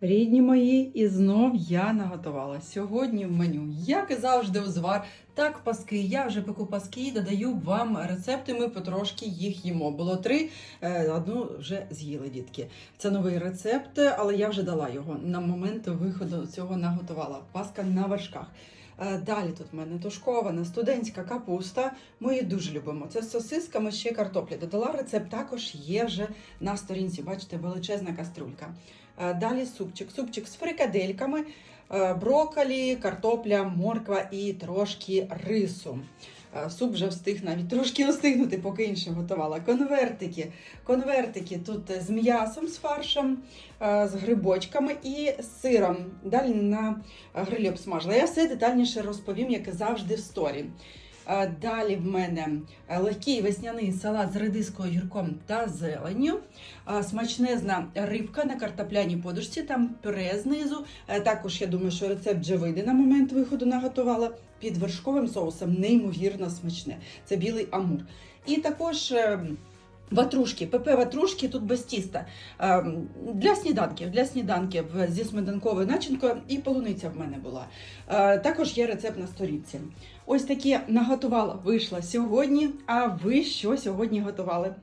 Рідні мої, і знов я наготувала. Сьогодні в меню, як і завжди, узвар, так паски. Я вже пеку паски і додаю вам рецепти. Ми потрошки їх їмо. Було три, е, одну вже з'їли дітки. Це новий рецепт, але я вже дала його на момент виходу цього наготувала. Паска на вершках. Е, Далі тут в мене тушкована студентська капуста. Ми її дуже любимо. Це з сосисками ще картоплі. Додала рецепт, також є вже на сторінці. Бачите, величезна каструлька. Е, Далі супчик. Супчик з фрикадельками, брокколі, картопля, морква і трошки рису. Е, Суп вже встиг навіть трошки остигнути, поки інше готувала. Конвертики. Конвертики тут з м'ясом, з фаршем, е, з грибочками і з сиром. Далі на грилі обсмажила. Я все детальніше розповім, як і завжди в сторі. Далі в мене е, легкий весняний салат з редискою, гірком та зеленню. Смачнезна рибка на картопляній подушці, там пюре знизу. Е, Також я думаю, що рецепт вже на момент виходу наготувала. Під вершковим соусом неймовірно смачне. Це білий амур. І також. Ватрушки, ПП ватрушки тут без тіста. Ем, Для сніданків, для сніданків зі сметанковою начинкою і полуниця в мене була. Е, Також є рецепт на сторінці. Ось таке наготувала, вийшла сьогодні. А ви що сьогодні готували?